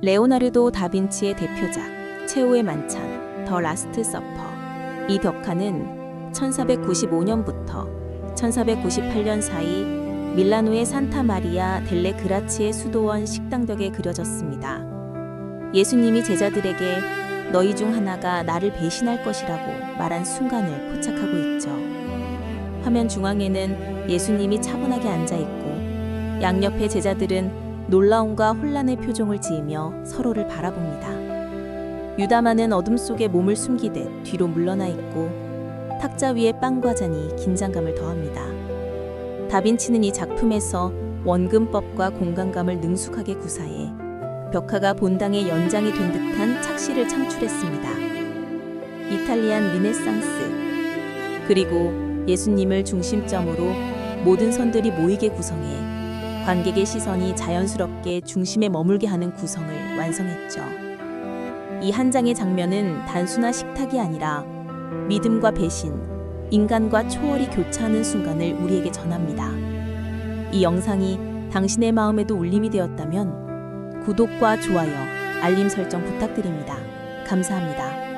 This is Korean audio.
레오나르도 다빈치의 대표작 최후의 만찬 더 라스트 서퍼 이 벽화는 1495년부터 1498년 사이 밀라노의 산타 마리아 델레 그라치의 수도원 식당벽에 그려졌습니다. 예수님이 제자들에게 너희 중 하나가 나를 배신할 것이라고 말한 순간을 포착하고 있죠. 화면 중앙에는 예수님이 차분하게 앉아 있고 양옆의 제자들은 놀라움과 혼란의 표정을 지으며 서로를 바라봅니다. 유다마는 어둠 속에 몸을 숨기듯 뒤로 물러나 있고 탁자 위에 빵과 잔이 긴장감을 더합니다. 다빈치는 이 작품에서 원근법과 공간감을 능숙하게 구사해 벽화가 본당의 연장이 된 듯한 착시를 창출했습니다. 이탈리안 르네상스 그리고 예수님을 중심점으로 모든 선들이 모이게 구성해 관객의 시선이 자연스럽게 중심에 머물게 하는 구성을 완성했죠. 이 한 장의 장면은 단순한 식탁이 아니라 믿음과 배신, 인간과 초월이 교차하는 순간을 우리에게 전합니다. 이 영상이 당신의 마음에도 울림이 되었다면 구독과 좋아요, 알림 설정 부탁드립니다. 감사합니다.